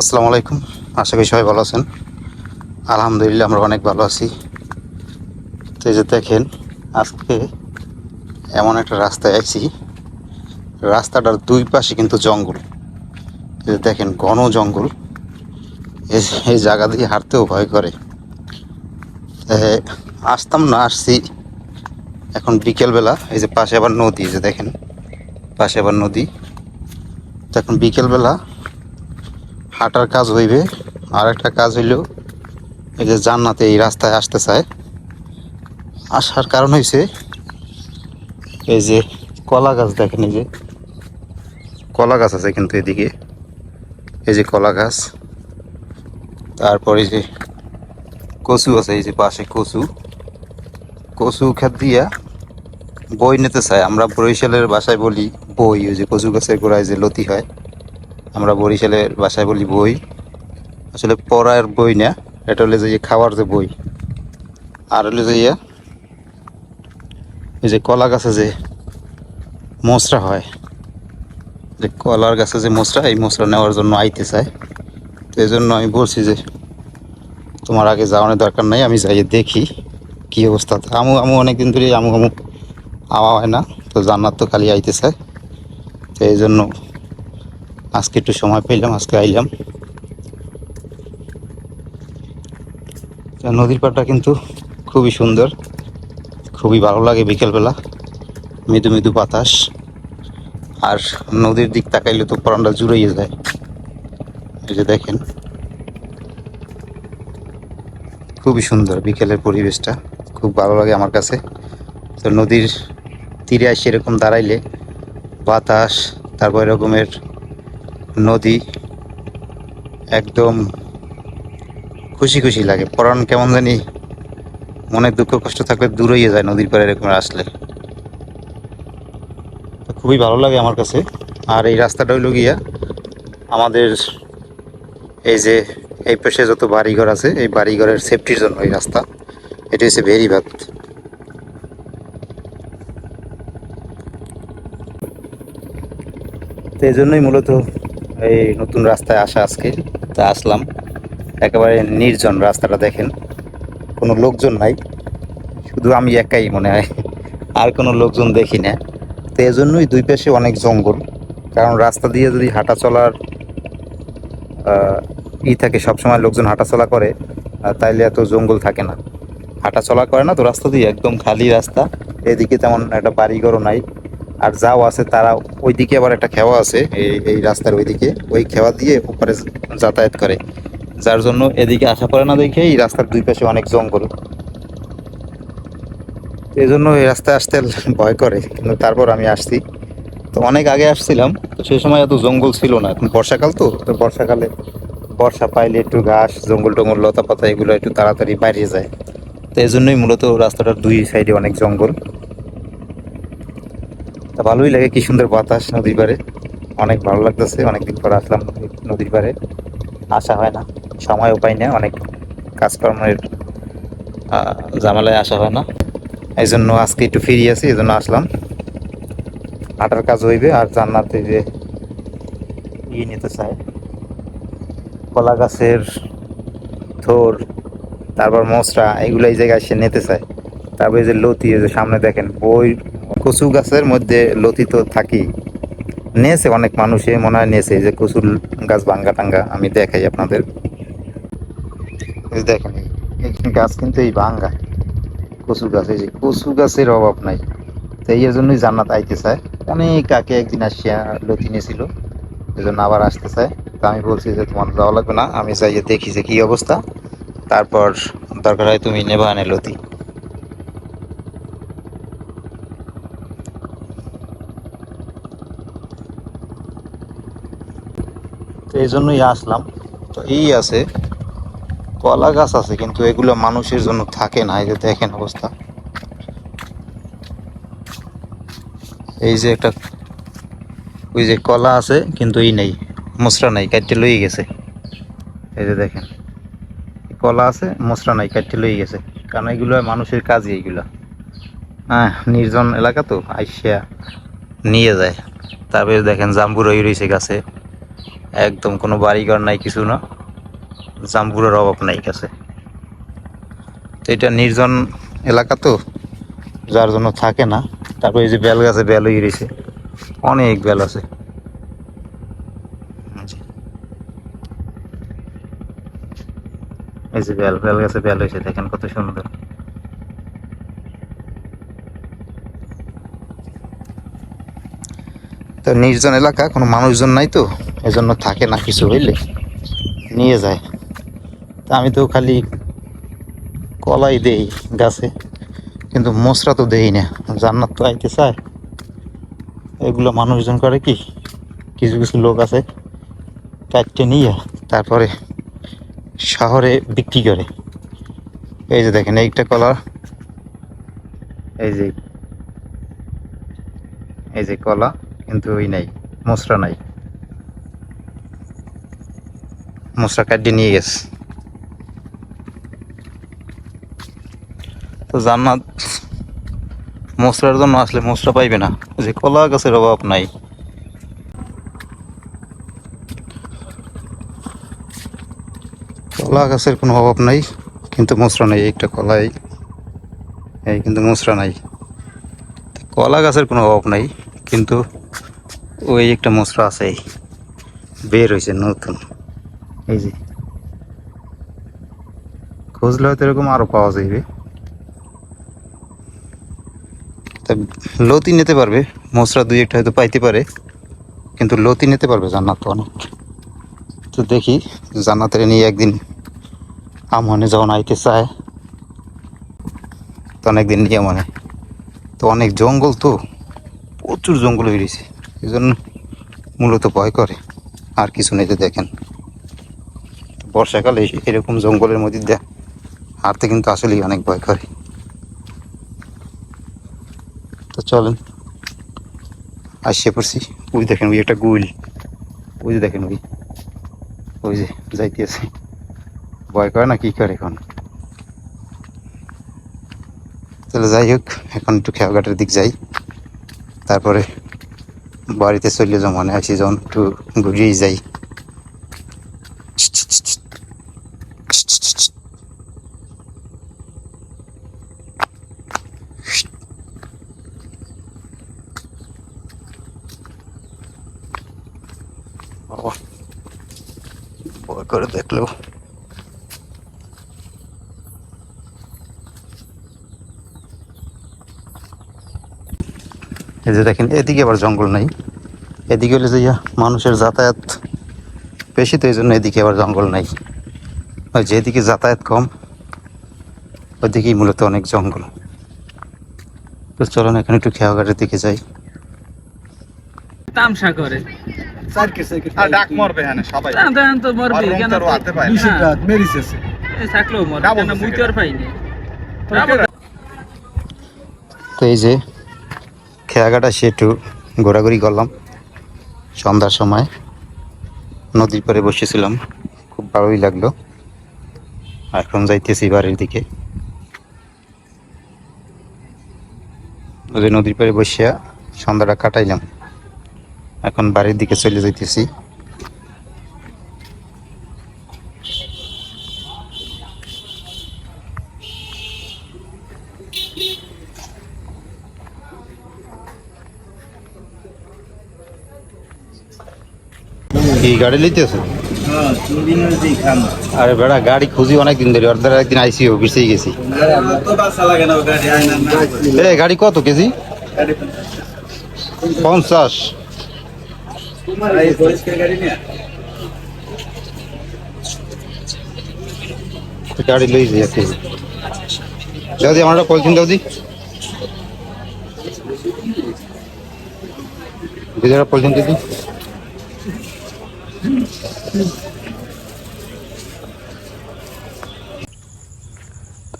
আসসালামু আলাইকুম। আশা করি সবাই ভালো আছেন। আলহামদুলিল্লাহ আমরা অনেক ভালো আছি। তো এই যে দেখেন, আজকে এমন একটা রাস্তায় আছি রাস্তাটার দুই পাশে কিন্তু জঙ্গল। এই যে দেখেন, ঘন জঙ্গল। এই জায়গা দিয়ে হাঁটতেও ভয় করে। আসতাম না, আসছি। এখন বিকেলবেলা, এই যে পাশে আবার নদী যে দেখেন, পাশে আবার নদী। তো এখন বিকেলবেলা হাঁটার কাজ হইবে। আর একটা কাজ হইল, এই যে জান্নাতে এই রাস্তায় আসতে চায়। আসার কারণ হয়েছে এই যে কলা গাছ দেখেন এই যে। কলা গাছ আছে কিন্তু এদিকে। এই যে কলা গাছ। তারপরে যে কচু আছে, এই যে পাশে কচু। কচু খেত দিয়া বই নিতে চায়। আমরা বরিশালের বাসায় বলি বই, ওই যে কচু গাছের গোড়ায় যে লতি হয়। আমরা বরিশালের বাসায় বলি বই। আসলে পড়ার বই না, এটা হলে যে খাওয়ার যে বই। আর হলে যে ইয়া, এই যে কলা গাছে যে মোচরা হয়, যে কলার গাছে যে মশরা, এই মশরা নেওয়ার জন্য আইতে চায়। তো এই জন্য আমি বলছি যে, তোমার আগে যাওয়ানোর দরকার নাই, আমি যাই দেখি কি অবস্থা। আমু আমু অনেকদিন ধরে আমু আমু আওয়া হয় না, তো জান্নাত তো খালি আইতে চায়। তো এই জন্য আজকে একটু সময় পেলাম, আজকে আইলাম। নদীর পাড়টা কিন্তু খুবই সুন্দর, খুবই ভালো লাগে বিকেলবেলা, মৃদু মৃদু বাতাস। আর নদীর দিক তাকাইলে তো পরানটা জুড়িয়ে যায়। এই যে দেখেন। খুবই সুন্দর বিকেলের পরিবেশটা, খুব ভালো লাগে আমার কাছে। তো নদীর তীরে এসে এরকম দাঁড়াইলে বাতাস, তারপর এরকমের নদী, একদম খুশি খুশি লাগে। পরাণ কেমন জানি মনে দুঃখ কষ্ট থাকলে দূর হয়ে যায় নদীর পাড়ে এরকম আসলে খুবই ভালো লাগে আমার কাছে। আর এই রাস্তাটা হইল গিয়া আমাদের এই যে এই পাশে যত বাড়িঘর আছে, এই বাড়িঘরের সেফটির জন্য এই রাস্তা। এটা হচ্ছে ভেরিবাদ তো এই জন্যই মূলত এই নতুন রাস্তায় আসা আজকে। তা আসলাম। একেবারে নির্জন রাস্তাটা দেখেন। কোনো লোকজন নাই। শুধু আমি একাই মনে হয়। আর কোনো লোকজন দেখি না। তো এই জন্যই দুই পাশে অনেক জঙ্গল। কারণ রাস্তা দিয়ে যদি হাঁটা চলার ই থাকে, সবসময় লোকজন হাঁটাচলা করে তাইলে এত জঙ্গল থাকে না। হাঁটা চলা করে না তো রাস্তা দিয়ে, একদম খালি রাস্তা। এদিকে তেমন একটা বাড়িঘরও নাই। আর যাও আছে, তারা ওইদিকে আবার একটা খেওয়া আছে, এই এই রাস্তার ওইদিকে। ওই খেওয়া দিয়ে উপরে যাতায়াত করে। যার জন্য এদিকে আশা করে না দেখে এই রাস্তার দুই পাশে অনেক জঙ্গল। এই জন্য এই রাস্তায় আসতে ভয় করে, কিন্তু তারপর আমি আসছি। তো অনেক আগে আসছিলাম, তো সেই সময় এত জঙ্গল ছিল না। এখন বর্ষাকাল তো তো বর্ষাকালে বর্ষা পাইলে একটু ঘাস, জঙ্গল টঙ্গল লতা পাতা এগুলো একটু তাড়াতাড়ি বাইরে যায়। তো এই জন্যই মূলত রাস্তাটার দুই সাইডে অনেক জঙ্গল। তা ভালোই লাগে কি সুন্দর বাতাস নদীর পাড়ে। অনেক ভালো লাগতেছে অনেকদিন পর আসলাম নদীর পাড়ে। আসা হয় না সময়ও পাই না অনেক কাজকর্মের আহ, ঝামেলায় আসা হয় না। এই জন্য আজকে একটু ফিরি আছি এই জন্য আসলাম। হাঁটার কাজ হইবে আর জান্নাতে যে ইয়ে নিতে চায়। কলা গাছের থোর তারপর মশরা এগুলো এই জায়গায় সে নিতে চায়। তারপরে এই যে লতি এই যে সামনে দেখেন বই কচু গাছের মধ্যে লতি তো থাকি। নিয়েছে অনেক মানুষে, মনে হয় নিয়েছে যে কচুর গাছ ভাঙ্গা টাঙ্গা, আমি দেখাই আপনাদের। দেখেন গাছ কিন্তু এই ভাঙ্গা। কচু গাছ, এই যে কচু গাছের অভাব নাই। তো এই জন্যই জান্নাত আইতে চায় অনেক কাকে একদিন আসিয়া লতি নিয়েছিল এই জন্য আবার আসতে চায় তো আমি বলছি যে, তোমার যাওয়া লাগবে না, আমি চাইয়ে দেখি যে কী অবস্থা। তারপর দরকার হয় তুমি নেবা লতি। তো এই জন্যই আসলাম। তো এই আছে, কলা গাছ আছে, কিন্তু এগুলো মানুষের জন্য থাকে না, এই যে দেখেন অবস্থা। এই যে একটা, ওই যে কলা আছে, কিন্তু এই নেই মশরা নাই, কাটতে লই গেছে। এই যে দেখেন, কলা আছে মশরা নাই, কাটতে লই গেছে। কারণ এগুলো মানুষের কাজই এইগুলো হ্যাঁ নির্জন এলাকা তো, আইসিয়া নিয়ে যায়। তারপরে দেখেন জাম্বু রই রয়েছে গাছে। একদম কোনো বাড়িঘর নাই, কিছু না। জাম্বুরের অভাব নাই কাছে। তো এটা নির্জন এলাকা তো, যার জন্য থাকে না। তারপর এই যে বেল গাছে বেল হয়ে রয়েছে, অনেক বেল আছে। এই যে বেল বেল গাছে বেল হয়েছে, দেখেন কত সুন্দর। তো নির্জন এলাকা, কোনো মানুষজন নাই তো? এজন্য থাকে না কিছু হইলে, নিয়ে যায়। তা আমি তো খালি কলাই দেই গাছে, কিন্তু মশরা তো দেই না। জান্নাত তো আইতে চায়। এগুলো মানুষজন করে কি? কিছু কিছু লোক আছে, কাটতে নিয়ে তারপরে শহরে বিক্রি করে। এই যে দেখেন, এইটা কলা এই যে এই যে কলা, কিন্তু ওই নাই, মশরা নাই। মশরা কাটিয়ে নিয়ে গেছে। তো জান্নাত মশলার জন্য আসলে মশলা পাইবে না। যে কলা গাছের অভাব নাই। কলা গাছের কোনো অভাব নাই, কিন্তু মশলা নেই, একটা কলাই। এই কিন্তু মশলা নাই। কলা গাছের কোনো অভাব নাই, কিন্তু ওই একটা মশলা আছে, বের হয়েছে নতুন। এই যে। খুঁজলে হয়তো এরকম আরও পাওয়া যাবে তা লতি নিতে পারবে মশলা দুই একটা হয়তো পাইতে পারে, কিন্তু লতি নিতে পারবে জান্নাত তো অনেক। তো দেখি, জান্নাতের নিয়ে একদিন আমনে যখন আইতে চায় তো অনেকদিন নিয়ে মনে তো অনেক জঙ্গল তো, প্রচুর জঙ্গল বেরিয়েছে এই জন্য মূলত ভয় করে, আর কিছু নেই দেখেন। বর্ষাকালে এরকম জঙ্গলের মধ্যে দিয়ে হাঁটতে কিন্তু আসলেই অনেক ভয় করে। তো চলেন, আসিয়ে পড়ছি। ওই দেখেন ওই একটা গুল ওই যে দেখেন ওই ওই যে যাইতেছে ভয় করে না, কি করে এখন? তাহলে যাই হোক, এখন একটু খেয়াঘাটের দিক যাই। তারপরে বাড়িতে চলে যাও মানে আসি, যখন একটু ঘুরিয়েই যাই বাবা, ভয় করে দেখল এই যে দেখেন এদিকে আবার জঙ্গল নাই। এদিকে হলে যে মানুষের যাতায়াত বেশি তো এই জন্য এদিকে আবার জঙ্গল নাই। ওই যে এদিকে যাতায়াত কম ওইদিকেই মূলত অনেক জঙ্গল। তো চলুন এখানে একটু খেয়াঘাটের দিকে যাই। তামসা করে ডাক মরবে হ্যাঁ সবাই। তা- তা তো মরবে কেন তারও হাতে পায় না। রাত মেরিসেছে থাকলেও মরবে কেন দিছে আর পাইনি। তো এই যে খেয়াঘাটা সে একটু ঘোরাঘুরি করলাম। সন্ধ্যার সময় নদীর পাড়ে বসেছিলাম, খুব ভালোই লাগল। এখন যাইতেছি বাড়ির দিকে। নদীর পাড়ে বসিয়া সন্ধ্যাটা কাটাইলাম। এখন বাড়ির দিকে চলে যাইতেছি। কি গাড়ি লিতেছে আরে বেড়া, গাড়ি খুঁজি অনেক দিন ধরে অর্ধের একদিন আইসি অফিসেই গেছি। এ, গাড়ি কত কেজি? পঞ্চাশ। গাড়ি লই যাই দাও আমার পলিথিন দাও দি দিদি। পলিথিন দিদি।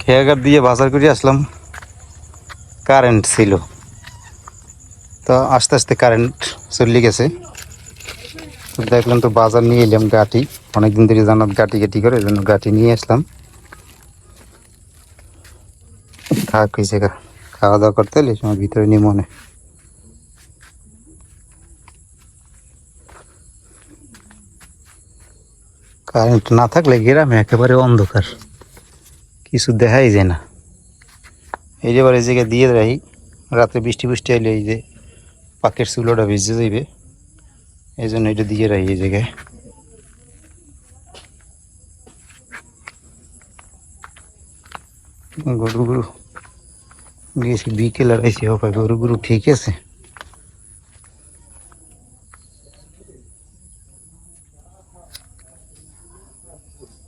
খেয়াঘাট দিয়ে বাজার করে আসলাম। কারেন্ট ছিল। তো আস্তে আস্তে কারেন্ট চলে গেছে। দেখলাম তো বাজার নিয়ে এলাম গাটি। অনেকদিন ধরে জানাত গাটি গাটি করে জন্য গাটি নিয়ে আসলাম। থাক খাওয়া দাওয়া করতে এলে সময় ভিতরে নিয়ে মনে কারেন্ট না থাকলে গ্রামে একেবারে অন্ধকার। কিছু দেখাই যায় না। এই যে এই জায়গায় দিয়ে রাখি, রাতে বৃষ্টি বৃষ্টি এলে এই যে পাকের চুলোটা ভিজে যাইবে। এই জন্য এটা দিয়ে রাখি এই জায়গায়। গরু গরু, গেছি বিকেল আর আইসি হবে গরু গরু ঠিক আছে?